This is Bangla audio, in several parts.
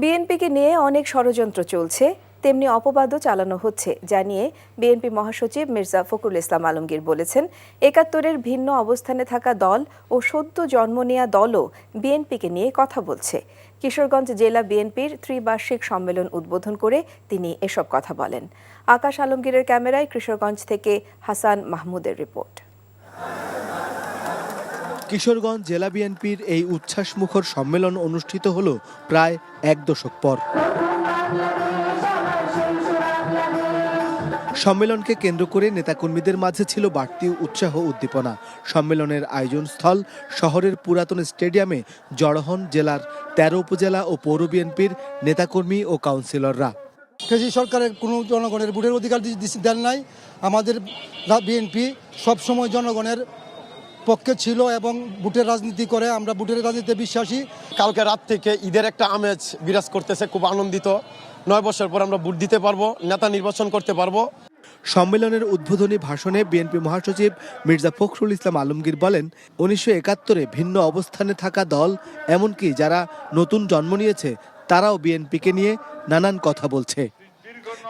বিএনপিকে নিয়ে অনেক ষড়যন্ত্র চলছে, তেমনি অপবাদও চালানো হচ্ছে জানিয়ে বিএনপি মহাসচিব মির্জা ফখরুল ইসলাম আলমগীর বলেছেন। একাত্তরের ভিন্ন অবস্থানে থাকা দল ও সদ্য জন্ম নেয়া দলও বিএনপিকে নিয়ে কথা বলছে। কিশোরগঞ্জ জেলা বিএনপির ত্রিবার্ষিক সম্মেলন উদ্বোধন করে তিনি এসব কথা বলেন। আকাশ আলমগীরের ক্যামেরায় কিশোরগঞ্জ থেকে হাসান মাহমুদের রিপোর্ট। কিশোরগঞ্জ জেলা বিএনপির এই উচ্ছ্বাসমুখর সম্মেলন অনুষ্ঠিত হল প্রায় এক দশক পর। সম্মেলনকে কেন্দ্র করে নেতাকর্মীদের মাঝে ছিল বাড়তি উৎসাহ উদ্দীপনা। সম্মেলনের আয়োজন স্থল শহরের পুরাতন স্টেডিয়ামে জড়ো হন জেলার তেরো উপজেলা ও পৌর বিএনপির নেতাকর্মী ও কাউন্সিলররা। কেজি সরকারের কোনো জনগণের ভোটের অধিকার দেন নাই। আমাদের বিএনপি সবসময় জনগণের পক্ষে ছিল এবং বুটের রাজনীতি করে আমরা বুটের রাজনীতিতে বিশ্বাসী। কালকে রাত থেকে ঈদের একটা আমেজ বিরাজ করতেছে খুব আনন্দিত। নয় বছর পর আমরা ভোট দিতে পারব নেতা নির্বাচন করতে পারব। সম্মেলনের উদ্বোধনী ভাষণে বিএনপি মহাসচিব মির্জা ফখরুল ইসলাম আলমগীর বলেন উনিশশো একাত্তরে ভিন্ন অবস্থানে থাকা দল এমনকি যারা নতুন জন্ম নিয়েছে তারাও বিএনপিকে নিয়ে নানান কথা বলছে।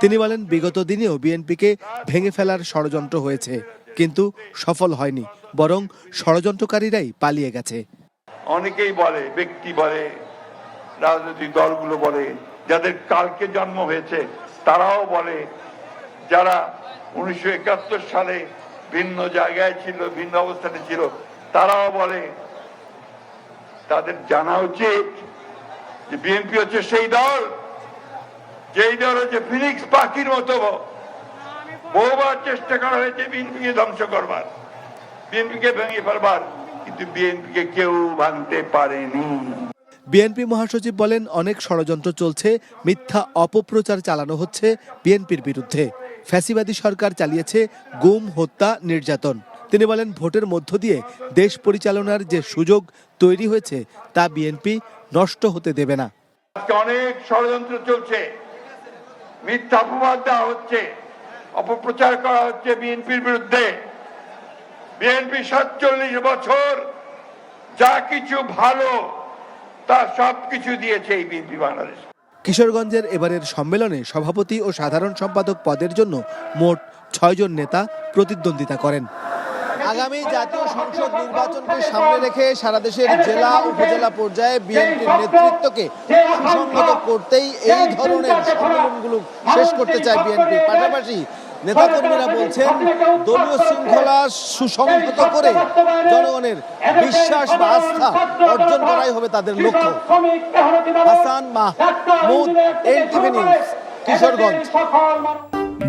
তিনি বলেন বিগত দিনেও বিএনপিকে ভেঙে ফেলার ষড়যন্ত্র হয়েছে। কিন্তু সফল হয়নি, বরং ষড়যন্ত্রকারীরাই পালিয়ে গেছে। অনেকেই বলে, ব্যক্তি বলে, রাজনৈতিক দলগুলো বলে, যাদের কালকে জন্ম হয়েছে, তারাও বলে, যারা উনিশশো একাত্তর সালে ভিন্ন জায়গায় ছিল, ভিন্ন অবস্থানে ছিল, তারাও বলে, তাদের জানা উচিত যে বিএনপি হচ্ছে সেই দল, যেই দল হচ্ছে ফিনিক্স পাখির মতো। বহুবার চেষ্টা করা হয়েছে বিএনপিকে ধ্বংস করবার। বিএনপিকে ভেঙে ফেলবার কিন্তু বিএনপিকে কেউ ভাঙতে পারেনি। বিএনপি মহাসচিব বলেন অনেক ষড়যন্ত্র চলছে মিথ্যা অপপ্রচার চালানো হচ্ছে বিএনপির বিরুদ্ধে। ফ্যাসিবাদী সরকার চালিয়েছে গুম হত্যা নির্যাতন। তিনি বলেন ভোটের মধ্য দিয়ে দেশ পরিচালনার যে সুযোগ তৈরি হয়েছে তা বিএনপি নষ্ট হতে দেবে না। অনেক ষড়যন্ত্র চলছে মিথ্যা অপবাদ দেওয়া হচ্ছে। অপপ্রচার করা হচ্ছে বিএনপির বিরুদ্ধে। বিএনপি সাতচল্লিশ বছর যা কিছু ভালো, তা সব কিছু দিয়েছে এই বিএনপি বাংলাদেশ। কিশোরগঞ্জের এবারের সম্মেলনে সভাপতি ও সাধারণ সম্পাদক পদের জন্য মোট ছয়জন নেতা প্রতিদ্বন্দ্বিতা করেন। আগামী জাতীয় সংসদ নির্বাচনকে সামনে রেখে সারা দেশের জেলা, উপজেলা পর্যায়ে বিএনপির নেতৃত্বকে সুসংহত করতেই এই ধরনের সম্মেলনগুলো শেষ করতে চায় বিএনপি। পাশাপাশি নেতাকর্মীরা বলছেন, দলীয় শৃঙ্খলা সুসংহত করে জনগণের বিশ্বাস বা আস্থা অর্জন করাই হবে তাদের লক্ষ্য। হাসান মাহমুদ কিশোরগঞ্জ।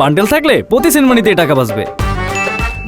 বান্ডেল থাকলে প্রতি সেনমানিতে টাকা বাঁচবে।